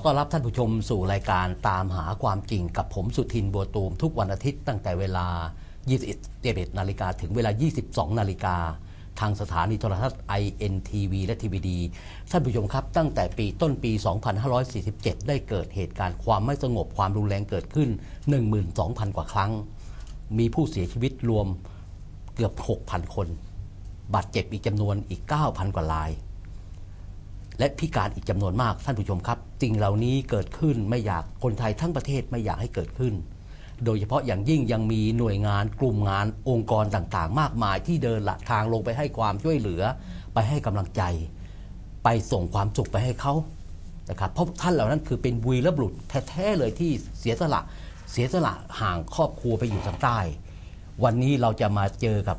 อต้อนรับท่านผู้ชมสู่รายการตามหาความจริงกับผมสุทินบัวตูม ทุกวันอาทิตย์ตั้งแต่เวลา 21นาฬิกาถึงเวลา 22 นาฬิกา ทางสถานีโทรทัศน์ INTV และ TVD ท่านผู้ชมครับ ตั้งแต่ปีต้นปี 2547 ได้เกิดเหตุการณ์ความไม่สงบความรุนแรงเกิดขึ้น 12,000 กว่าครั้ง มีผู้เสียชีวิตรวมเกือบ 6,000 คน บาดเจ็บอีกจำนวนอีก 9,000 กว่าราย และพิการอีกจำนวนมากท่านผู้ชมครับสิ่งเหล่านี้เกิดขึ้นไม่อยากคนไทยทั้งประเทศไม่อยากให้เกิดขึ้น โดยเฉพาะอย่างยิ่งยังมีหน่วยงานกลุ่มงานองค์กรต่างๆ มากมายที่เดินละทางลงไปให้ความช่วยเหลือ ไปให้กำลังใจ ไปส่งความสุขไปให้เขานะครับเพราะท่านเหล่านั้นคือเป็นวีรบุรุษแท้ๆเลยที่เสียสละเสียสละห่างครอบครัวไปอยู่ทางใต้ วันนี้เราจะมาเจอกับ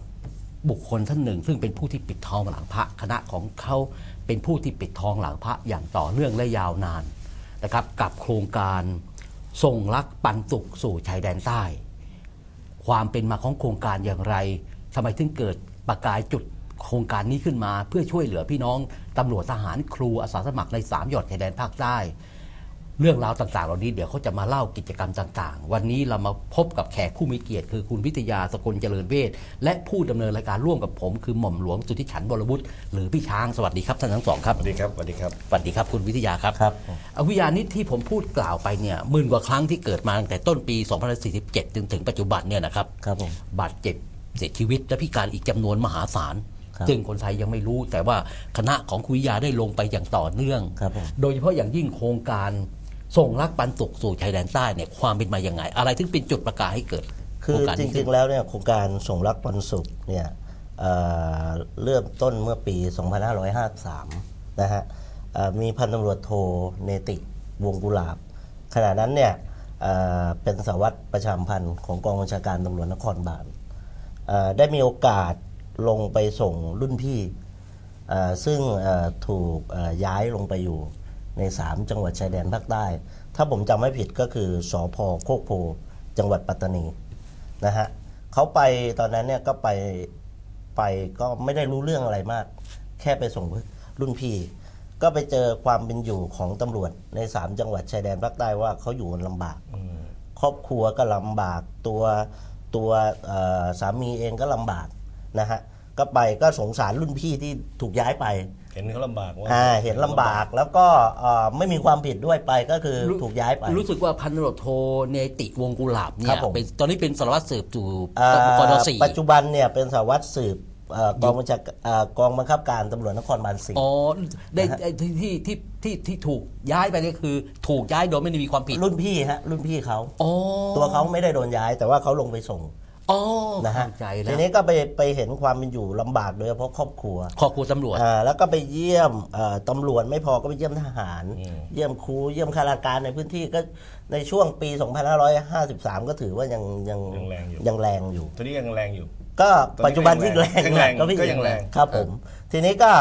บุคคลท่านหนึ่ง ซึ่งเป็นผู้ที่ปิดทองหลังพระคณะของเขาเป็นผู้ที่ปิดทองหลังพระอย่างต่อเนื่องและยาวนานนะครับ กับโครงการส่งรักปันสุขสู่ชายแดนใต้ ความเป็นมาของโครงการอย่างไรทำไมถึงเกิดประกายจุดโครงการนี้ขึ้นมา เพื่อช่วยเหลือพี่น้องตำรวจทหารครูอาสาสมัครในสามหยอดชายแดนภาคใต้ เรื่องราวต่างๆ เหล่านี้เดี๋ยวเขาจะมาเล่ากิจกรรมต่างๆ วันนี้เรามาพบกับแขกผู้มีเกียรติ คือคุณวิทยาสกลเจริญเวชและผู้ดำเนินรายการร่วมกับผม คือหม่อมหลวงสุทธิฉันท์บรวุฒิหรือพี่ช้างสวัสดีครับท่านทั้งสองครับ สวัสดีครับสวัสดีครับ สวัสดีครับคุณวิทยาครับครับเอาวิทยานิดที่ผมพูดกล่าวไปเนี่ยหมื่นกว่าครั้งที่เกิดมาตั้งแต่ต้นปี 2047 จนถึงปัจจุบันเนี่ยนะครับครับผม บาดเจ็บเสียชีวิตและพิการอีกจำนวนมหาศาลครับซึ่งคนไทยยังไม่รู้ แต่ว่าคณะของคุยยาได้ลงไปอย่างต่อเนื่อง ครับผม โดยเฉพาะอย่างยิ่งโครงการ ส่งรักปันสุขสู่ชายแดนใต้เนี่ยความเป็นมาอย่างไง อะไรถึงเป็นจุดประกายให้เกิดคืโครองการจนี้ขึ้รินงๆแล้วเนี่ยโครงการส่งรักวันศุกร์เนี่ยเอ่อเริ่มต้นเมื่อปี 2553 นะฮะเอ่อมีพันตำรวจโทเนติวงกุลาบ ขณะนั้นเนี่ยเอ่อเป็นสารวัสดิ์ประชามพันธ์ของกองบัญชาการตำรวจนครบาลเอ่อได้มีโอกาสลงไปส่งรุ่นพี่เอ่อซึ่งเอ่อถูกเอ่อย้ายลงไปอยู่ ใน 3 จังหวัดชายแดนภาคใต้ ถ้าผมจำไม่ผิดก็คือสอพโคกโพ จังหวัดปัตตานีนะฮะเขาไปตอนนั้นเนี่ยก็ไปไปก็ไม่ได้รู้เรื่องอะไรมาก แค่ไปส่งรุ่นพี่ ก็ไปเจอความเป็นอยู่ของตำรวจในสามจังหวัดชายแดนภาคใต้ว่าเขาอยู่กันลำบากครอบครัวก็ลำบากตัวตัวสามีเองก็ลำบากนะฮะก็ไปก็สงสารรุ่นพี่ที่ถูกย้ายไป เห็นเขาลำบากว่าอ่าเห็นลำบากแล้วก็เอ่อไม่มีความผิดด้วยไปก็คือถูกย้ายไป รู้สึกว่าพันตำรวจโทเนติวงกุลาบเนี่ครัยบผม เป็นตอนนี้เป็นสารวัตรสืบสู่เอ่อกดสี่ ปัจจุบันเนี่ยเป็นสารวัตรสืบเอ่อกองบัญชาการเอ่อกองบังคับการตำรวจนครบาลสี่ อ๋อได้ไอ้ที่ที่ที่ที่ที่ถูกย้ายไปก็คือ ถูกย้ายโดยไม่ได้มีความผิดรุ่นพี่ฮะรุ่นพี่เขาอ๋อตัวเขาไม่ได้โดนย้ายแต่ว่าเขาลงไปส่ง อ๋อนะฮะเข้าใจแล้ทีวนี้ก็ไปไปเห็นความเป็นอยู่ลำบากโดยเฉพาะครอบครัวขอบคุณตำรวจ อ่าแล้วก็ไปเยี่ยมเอ่อตำรวจไม่พอก็ไปเยี่ยมทหารเยี่ยมครูเยี่ยมข้าราชการในพื้นที่ก็ในช่วงปี 2553 ก็ถือว่ายังยังยังแรงอยู่ ยังแรงอยู่ตอนนี้ยังแรงอยู่ ก็ตอนนี้ปัจจุบันยิ่งแรงยังแรงนะก็พี่ก็ยังแรง ครับผม ทีนี้ก็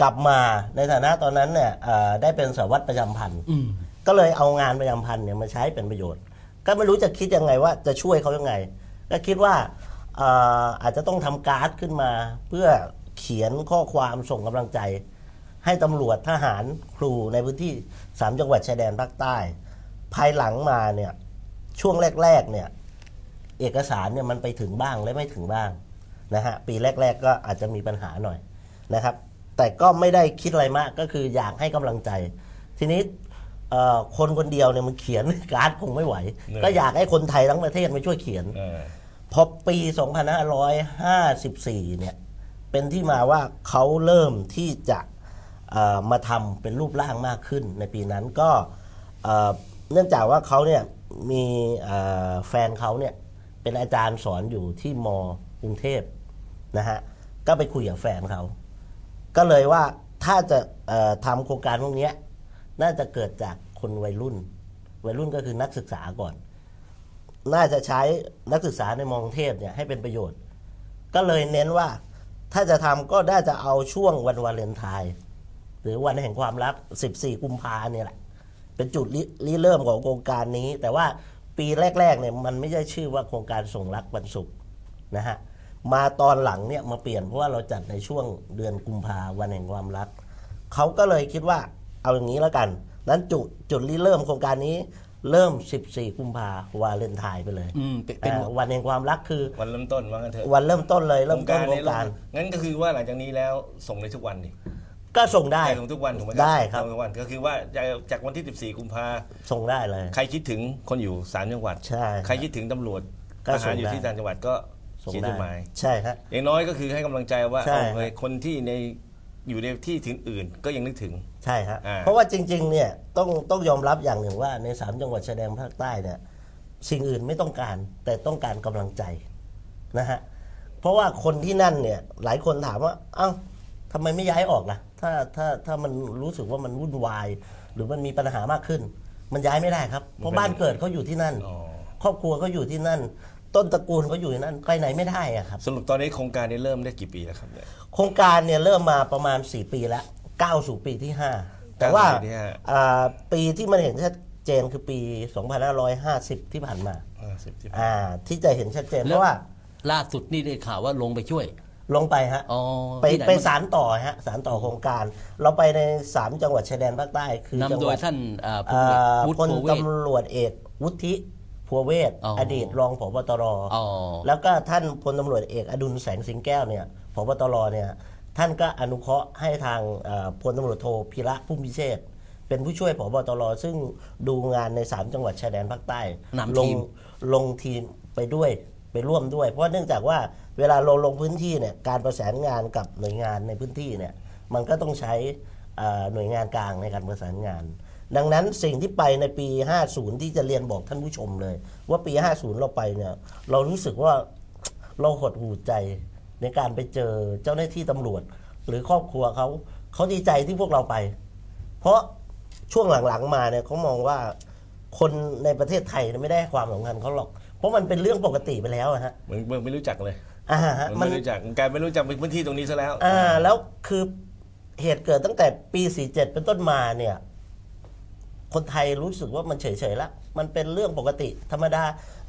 กลับมาในฐานะตอนนั้นเนี่ยเอ่อได้เป็นสารวัตรประจำพันธ์อืม ก็เลยเอางานประจำพันธ์เนี่ยมาใช้เป็นประโยชน์ ก็ไม่รู้จะคิดยังไงว่าจะช่วยเขายังไง ก็คิดว่าอาจจะต้องทำการ์ดขึ้นมา เพื่อเขียนข้อความส่งกำลังใจ ให้ตำรวจทหารครูในพื้นที่สามจังหวัดชายแดนภาคใต้ ภายหลังมาเนี่ยช่วงแรกๆเนี่ยเอกสารเนี่ยมันไปถึงบ้างและไม่ถึงบ้างนะฮะปีแรก ๆ ก็อาจจะมีปัญหาหน่อยนะครับ แต่ก็ไม่ได้คิดอะไรมากก็คืออยากให้กำลังใจ ทีนี้ คนคนเดียวเนี่ยมันเขียนการ์ดคงไม่ไหวเหนื่อยก็อยากให้คนไทยทั้งประเทศมาช่วยเขียนเออพอปี 2554 เนี่ย เป็นที่มาว่าเขาเริ่มที่จะเอ่อมาทำเป็นรูปร่างมากขึ้นในปีนั้นก็เอ่อเนื่องจากว่าเขาเนี่ยมีเอ่อแฟนเขาเนี่ยเป็นอาจารย์สอนอยู่ที่มกรุงเทพนะฮะก็ไปคุยกับแฟนเขา ก็เลยว่าถ้าจะเอ่อทำโครงการพวกเนี้ย น่าจะเกิดจากคนวัยรุ่น วัยรุ่นก็คือนักศึกษาก่อน น่าจะใช้นักศึกษาในมองเทพเนี่ยให้เป็นประโยชน์ ก็เลยเน้นว่าถ้าจะทำก็น่าจะเอาช่วงวันวาเลนไทน์หรือวันแห่งความรัก 14 กุมภาเนี่ยแหละ เป็นจุดรริเริ่มของโครงการนี้ แต่ว่าปีแรกๆเนี่ยมันไม่ใช่ชื่อว่าโครงการส่งรักวันศุกร์นะฮะมาตอนหลังเนี่ยมาเปลี่ยนเพราะว่าเราจัดในช่วงเดือนกุมภาวันแห่งความรัก เขาก็เลยคิดว่า เอาอย่างนี้แล้วกัน นั้นจุดจุดริเริ่มโครงการนี้เริ่ม 14 กุมภาวาเลนไทน์ไปเลยอืมเป็นเป็นอ่าวันแห่งความรักคือ วันเริ่มต้นว่างั้นเถอะวันเริ่มต้นเลย เริ่มต้นโครเนี่ยงการ งั้นก็คือว่าหลังจากนี้แล้วส่งได้ทุกวันดิก็ส่งได้ได้ ส่งทุกวันถูกไหมได้ครับ ส่งทุกวันก็คือว่าจากจากวันที่ 14 กุมภาส่งได้เลย ใครคิดถึงคนอยู่สามจังหวัด ใช่ใครคิดถึงตำรวจก็ทส่หารงอยู่ได้ ที่ต่างจังหวัดก็ส่งเขียนจได้ดหมาย ใช่ฮะอย่างน้อยก็คือให้กำลังใจว่าใช่ เอาเฮ้ยคนที่ใน อยู่ในที่ถึงอื่นก็ยังนึกถึง ใช่ฮะอ่า เพราะว่าจริงๆเนี่ยต้องต้องยอมรับอย่างหนึ่งว่าในสามจังหวัดชายแดนภาคใต้เนี่ยสิ่งอื่นไม่ต้องการแต่ต้องการกำลังใจนะฮะเพราะว่าคนที่นั่นเนี่ยหลายคนถามว่า เอ้าทำไมไม่ย้ายออกล่ะ ถ้าถ้าถ้ามันรู้สึกว่ามันวุ่นวาย หรือมันมีปัญหามากขึ้น มันย้ายไม่ได้ครับ เพราะบ้านเกิดเขาอยู่ที่นั่น อ๋อ ครอบครัวเขาอยู่ที่นั่น ต้นตระกูลเขาอยู่ที่นั่นไปไหนไม่ได้อะครับ สรุปตอนนี้โครงการนี้เริ่มได้กี่ปีแล้วครับเนี่ย โครงการเนี่ยเริ่มมาประมาณ 4 ปีแล้วก้าวสู่ปีที่ 5 แต่ว่าก้าวสู่ปีที่ห้า อ่าปีที่มันเห็นชัดเจนคือปี 2550 ที่ผ่านมาอ่าสิบที่อ่าที่จะเห็นชัดเจนเพแล้วราะว่าล่าสุดนี่ได้ข่าวว่าลงไปช่วย ลงไปฮะ อ๋อไปที่หนไปบ้งสารต่อฮะสารต่อโครงการ เราไปใน 3 จังหวัดชายแดนภาคใต้ คือจังนำโดหวัยดท่านอ่าพลอ่เอกาวุฒิพลโพเวศตำรวจเอกวุฒิ พัวเวศอ๋ออดีตรองผบตรอ๋อ แล้วก็ท่านพลตำรวจเอกอดุลแสงสิงแก้วเนี่ยพบตรเนี่ยท่านก็อนุเคราะห์ให้ทางเอ่อพลตำรวจโทพิระพุ่มพิเชษฐ์เป็นผู้ช่วยผบตรซึ่งดูงานใน 3 จังหวัดชายแดนภาคใต้นำลทีงม ลงทีมไปด้วยไปร่วมด้วย เพราะเนื่องจากว่าเวลาเราลงพื้นที่เนี่ยการประสานงานกับหน่วยงานในพื้นที่เนี่ยมันก็ต้องใช้เอ่อหน่วยงานกลางในการประสานงาน ดังนั้นสิ่งที่ไปในปี 50 ที่จะเรียนบอกท่านผู้ชมเลย ว่าปี 50 เราไปเนี่ย เรารู้สึกว่าเราหดหูใจในการไปเจอเจ้าหน้าที่ตำรวจ หรือครอบครัวเขาเขาดีใจที่พวกเราไป เพราะช่วงหลังๆมาเนี่ยเขามองว่าคนในประเทศไทยเนี่ยไม่ได้ให้ความสำคัญเขาหรอก เพราะมันเป็นเรื่องปกติไปแล้วอะฮะเหมือนเหมือนไม่รู้จักเลยอ่าฮะเหมือนมันไม่รู้จักกลายไม่รู้จักพื้นที่ตรงนี้ซะแล้ว อ่า แล้วคือเหตุเกิดตั้งแต่ปี 47 เป็นต้นมาเนี่ย คนไทยรู้สึกว่ามันเฉยๆละมันเป็นเรื่องปกติธรรมดา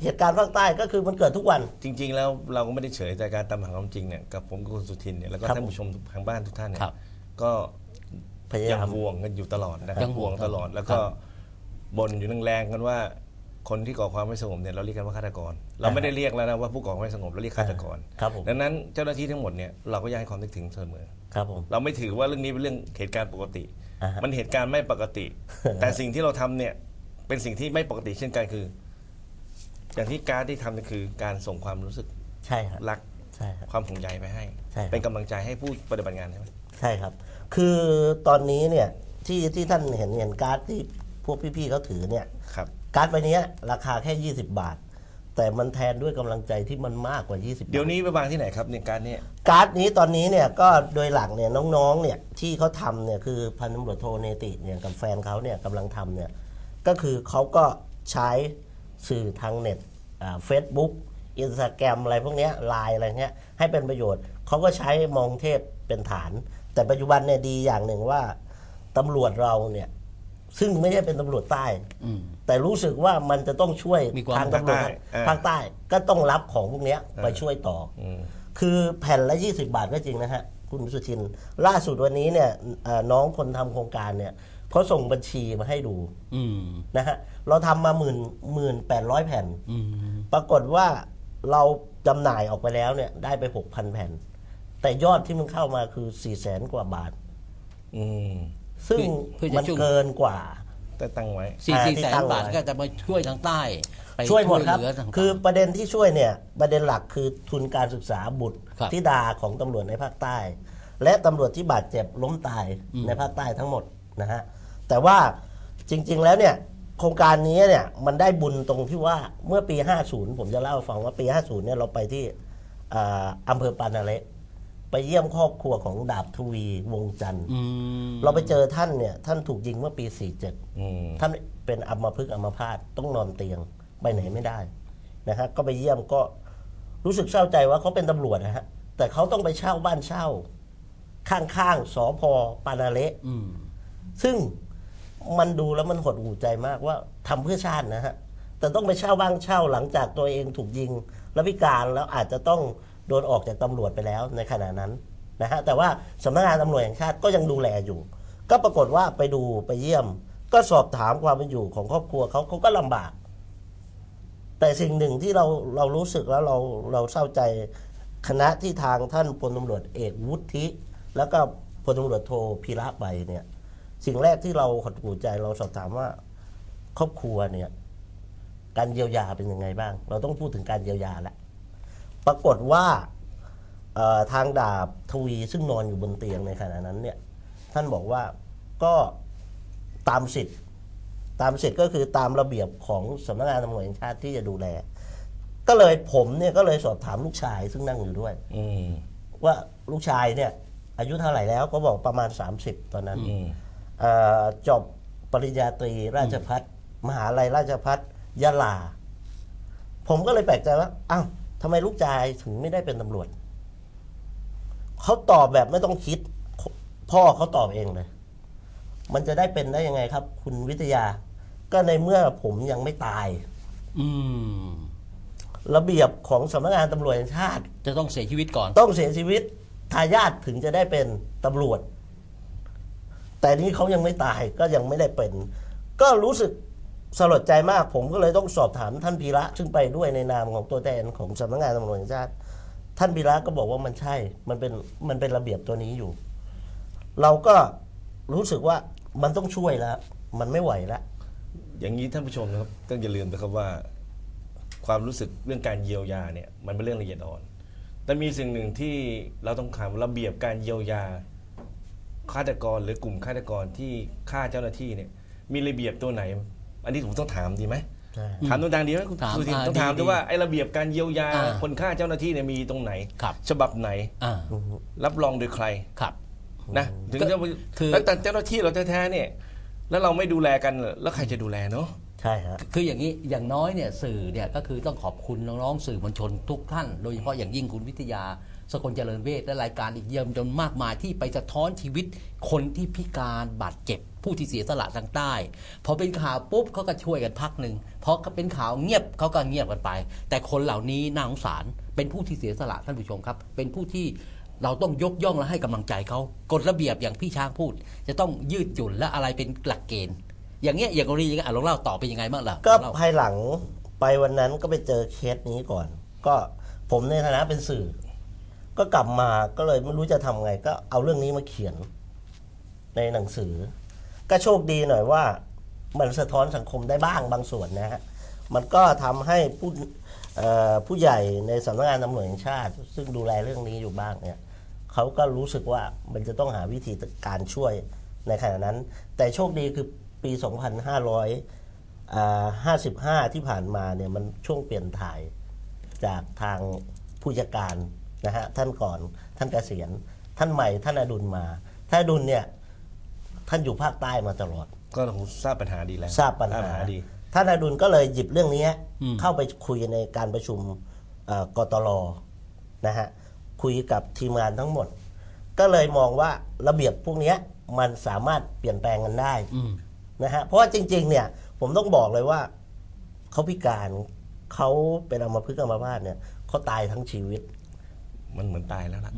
เหตุการณ์ภาคใต้ก็คือมันเกิดทุกวัน จริง ๆ แล้วเราก็ไม่ได้เฉยแต่การตามหาความจริงเนี่ยกับผมกับคุณสุทินเนี่ยแล้วก็ครับท่านผู้ชมทางบ้านทุกท่านเนี่ครัยบก็พยายังยามห่วงกันอยู่ตลอดนะคยัรับงห่ห่ววงงตลอดครับแล้วก็บ่นอยู่แรงๆกันว่า คนที่ก่อความไม่สงบเนี่ยเราเรียกกันว่าฆาตกร เราไม่ได้เรียกแล้วนะว่าผู้ก่อความไม่สงบเราเรียกฆาตกรครับผม ดังนั้นเจ้าหน้าที่ทั้งหมดเนี่ยเราก็อยากให้ความนึกถึงเสมอ ครับผม เราไม่ถือว่าเรื่องนี้เป็นเรื่องเหตุการณ์ปกติอ่าฮะ มันเหตุการณ์ไม่ปกติ แต่สิ่งที่เราทำเนี่ยเป็นสิ่งที่ไม่ปกติเช่นกันคือ อย่างที่การดที่ทำเนี่ยคือการส่งความรู้สึกใช่ครับรักใช่ครับความห่วงใยไปให้ใช่ครับเป็นกำลังใจให้ผู้ปฏิบัติงานใช่ไหมใช่ครับ คือตอนนี้เนี่ยที่ที่ท่านเห็นเห็นการ์ดที่พวกพี่ๆเขาถือเนี่ยครับการ์ดใบเนี้ยราคาแค่ 20 บาท แต่มันแทนด้วยกำลังใจที่มันมากกว่า 20บาทเดี๋ยวนี้ไปวางที่ไหนครับเนี่ยการดเนี่ย การ์ดนี้ตอนนี้เนี่ยก็โดยหลักเนี่ยน้องๆเนี่ยที่เขาทำเนี่ยคือพันตำรวจโทเนติเนี่ยกับแฟนเขาเนี่ยกำลังทำเนี่ยก็คือเขาก็ใช้สื่อทางเน็ตเฟซบุ๊กอินสตาแกรมอะไรพวกเนี้ยไลน์อะไรเงี้ยให้เป็นประโยชน์เขาก็ใช้มองเทพเป็นฐาน แต่ปัจจุบันเนี่ยดีอย่างหนึ่งว่าตำรวจเราเนี่ย ซึ่งไม่ใช่เป็นตำรวจใต้ อืม แต่รู้สึกว่ามันจะต้องช่วยมีความ ทางตำรวจภาคใต้เออภาคใต้ก็ต้องรับของพวกเนี้ยไปช่วยต่ออืมคือแผ่นละ 20 บาทก็จริงนะฮะ คุณสุทิน ล่าสุดวันนี้เนี่ยเอ่อน้องคนทำโครงการเนี่ยเขาส่งบัญชีมาให้ดูอืม นะฮะ เราทำมาหมื่นหมื่นแปดร้อยแผ่น อืม ปรากฏว่าเราจำหน่ายออกไปแล้วเนี่ยได้ไป 6,000 แผ่น แต่ยอดที่มันเข้ามาคือ 4 0 0แสนกว่าบาท อืม ซึ่งเพื่อจะมันช่วย เกินกว่าแต่ตั้งไว้สี่อ่าสี่ที่แสนตั้งบาทไว้ก็จะมาช่วยทางใต้ ไปช่วยหมดครับเหลือทางใต้คือประเด็นที่ช่วยเนี่ยประเด็นหลักคือทุนการศึกษาบุตรครับธิดาของตำรวจในภาคใต้ และตำรวจที่บาดเจ็บล้มตายอืม ในภาคใต้ทั้งหมดนะฮะแต่ว่าจริงๆแล้วเนี่ยโครงการนี้เนี่ยมันได้บุญตรงที่ว่าเมื่อปี 50 ผมจะเล่าให้ฟังว่าปี 50เนี่ยเราไปที่อ่าอำเภอปานาเละ ไปเยี่ยมครอบครัวของดาบทวีวงจันทร์อืมเราไปเจอท่านเนี่ย ท่านถูกยิงเมื่อปี 47อืมท่านเป็นอัมพฤกษ์อัมพาตต้องนอนเตียงไปไหนไม่ได้นะฮะก็ไปเยี่ยมก็รู้สึกเศร้าใจว่าเขาเป็นตำรวจนะฮะแต่เขาต้องไปเช่าบ้านเช่า ข้างๆสอพอปานาเละอืมซึ่งมันดูแล้วมันหดหูใจมากว่าทำเพื่อชาตินะฮะแต่ต้องไปเช่าบ้านเช่าหลังจากตัวเองถูกยิง แล้วพิการแล้วอาจจะต้อง โดนออกจากตำรวจไปแล้วในขณะนั้นนะฮะแต่ว่าสำนักงานตำรวจแห่งชาติก็ยังดูแลอยู่ ก็ปรากฏว่าไปดูไปเยี่ยม ก็สอบถามความเป็นอยู่ของครอบครัวเขาเขาก็ลำบาก แต่สิ่งหนึ่งที่เราเรารู้สึกแล้วเราเราเศร้าใจคณะที่ทางท่านพลตำรวจเอกวุฒิ แล้วก็พลตำรวจโทพีระไปเนี่ยสิ่งแรกที่เราหดหูใจเราสอบถามว่า ครอบครัวเนี่ย การเยียวยาเป็นยังไงบ้าง เราต้องพูดถึงการเยียวยาแหละ ปรากฏว่าเอ่อทางดาบทวีซึ่งนอนอยู่บนเตียงในขณะนั้นเนี่ยท่านบอกว่าก็ตามสิทธิ์ตามสิทธิ์ก็คือตามระเบียบของสำนักงานตำรวจแห่งชาติที่จะดูแล ก็เลยผมเนี่ยก็เลยสอบถามลูกชายซึ่งนั่งอยู่ด้วยอืมว่าลูกชายเนี่ย อายุเท่าไหร่แล้วก็บอกประมาณ 30 ตอนนั้นอืมเอ่อจบปริญญาตรีราชพัฒมหาลัยราชพัฒยะลา ผมก็เลยแปลกใจว่าอ้าว ทำไมลูกชายถึงไม่ได้เป็นตำรวจ เขาตอบแบบไม่ต้องคิด พ่อเขาตอบเองเลย มันจะได้เป็นได้ยังไงครับ คุณวิทยา ก็ในเมื่อผมยังไม่ตาย อืม ระเบียบของสำนักงานตำรวจแห่งชาติ จะต้องเสียชีวิตก่อน ต้องเสียชีวิตทายาทถึงจะได้เป็นตำรวจ แต่นี้เขายังไม่ตายก็ยังไม่ได้เป็น ก็รู้สึก สลดใจมากผมก็เลยต้องสอบถามท่านพีระ ซึ่งไปด้วยในนามของตัวแทนของสำนักงานตำรวจแห่งชาติ ท่านพีระก็บอกว่ามันใช่ มันเป็นมันเป็นระเบียบตัวนี้อยู่ เราก็รู้สึกว่ามันต้องช่วยแล้ว มันไม่ไหวแล้วอย่างนี้ท่านผู้ชมนะครับต้องอย่าลืมนะครับว่า ความรู้สึกเรื่องการเยียวยาเนี่ยมันเป็นเรื่องละเอียดอ่อน แต่มีสิ่งหนึ่งที่เราต้องถามระเบียบการเยียวยาฆาตกรหรือกลุ่มฆาตกรที่ฆ่าเจ้าหน้าที่เนี่ยมีระเบียบตัวไหน อันนี้ผมต้องถามดีไหมใช่ถามตรงๆดีไหมคุณถามสุทินอ่าต้องถามดีด้วยว่าไอ้ระเบียบการเยียวยาอ่าคนฆ่าเจ้าหน้าที่เนี่ยมีตรงไหนครับฉบับไหนอ่ารับรองโดยใครครับนะถึงก็จะคือแล้วแต่เจ้าหน้าที่เราแท้ๆเนี่ย แล้วเราไม่ดูแลกันแล้วใครจะดูแลเนาะใช่ฮะคืออย่างนี้อย่างน้อยเนี่ยสื่อเนี่ยก็คือต้องขอบคุณน้องๆสื่อมวลชนทุกท่าน โดยเฉพาะอย่างยิ่งคุณวิทยาสกลเจริญเวชและรายการอีกเยี่ยมจนมากมายที่ไปสะท้อนชีวิตคนที่พิการบาดเจ็บ ผู้ที่เสียสละทางใต้ พอเป็นข่าวปุ๊บเขาก็ช่วยกันพักหนึ่งพอเป็นข่าวเงียบเขาก็เงียบกันไป แต่คนเหล่านี้น่าสงสารเป็นผู้ที่เสียสละท่านผู้ชมครับ เป็นผู้ที่เราต้องยกย่องและให้กำลังใจเขากฎระเบียบอย่างพี่ช้างพูด จะต้องยืดหยุ่นและอะไรเป็นหลักเกณฑ์ อย่างเงี้ยอย่างกรณีอย่างเงี้ยอะลองเล่าต่อเป็นยังไงบ้างล่ะก็ลองเล่าภายหลังไปวันนั้นก็ไปเจอเคสนี้ก่อน ก็ผมในฐานะเป็นสื่อ ก็กลับมาก็เลยไม่รู้จะทำไง ก็เอาเรื่องนี้มาเขียนในหนังสือ ก็โชคดีหน่อยว่า มันสะท้อนสังคมได้บ้างบางส่วนนะฮะมันก็ทำให้ผู้ผู้ใหญ่ในสำนักงานตำรวจแห่งชาติ ซึ่งดูแลเรื่องนี้อยู่บ้างเนี่ยเขาก็รู้สึกว่ามันจะต้องหาวิธีการช่วยในขณะนั้น แต่โชคดีคือปี 2555 ที่ผ่านมาเนี่ยมันช่วงเปลี่ยนถ่ายจากทางผู้จัดการนะฮะท่านก่อนท่านเกษียณท่านใหม่ท่านอดุลมาท่านอดุลเนี่ย ท่านอยู่ภาคใต้มาตลอด ก็ผมทราบปัญหาดีแล้วทราบปัญหาดีท่านอดุลก็เลยหยิบเรื่องนี้อืมเข้าไปคุยในการประชุมเอ่อกตลนะฮะคุยกับทีมงานทั้งหมด ก็เลยมองว่าระเบียบพวกเนี้ยมันสามารถเปลี่ยนแปลงกันได้อืมนะฮะเพราะว่าจริง ๆ เนี่ย ผมต้องบอกเลยว่าเขาพิการเขาเป็นอัมพฤกษ์อัมพาตเนี่ยเขาตายทั้งชีวิต มันเหมือนตายแล้วล่ะ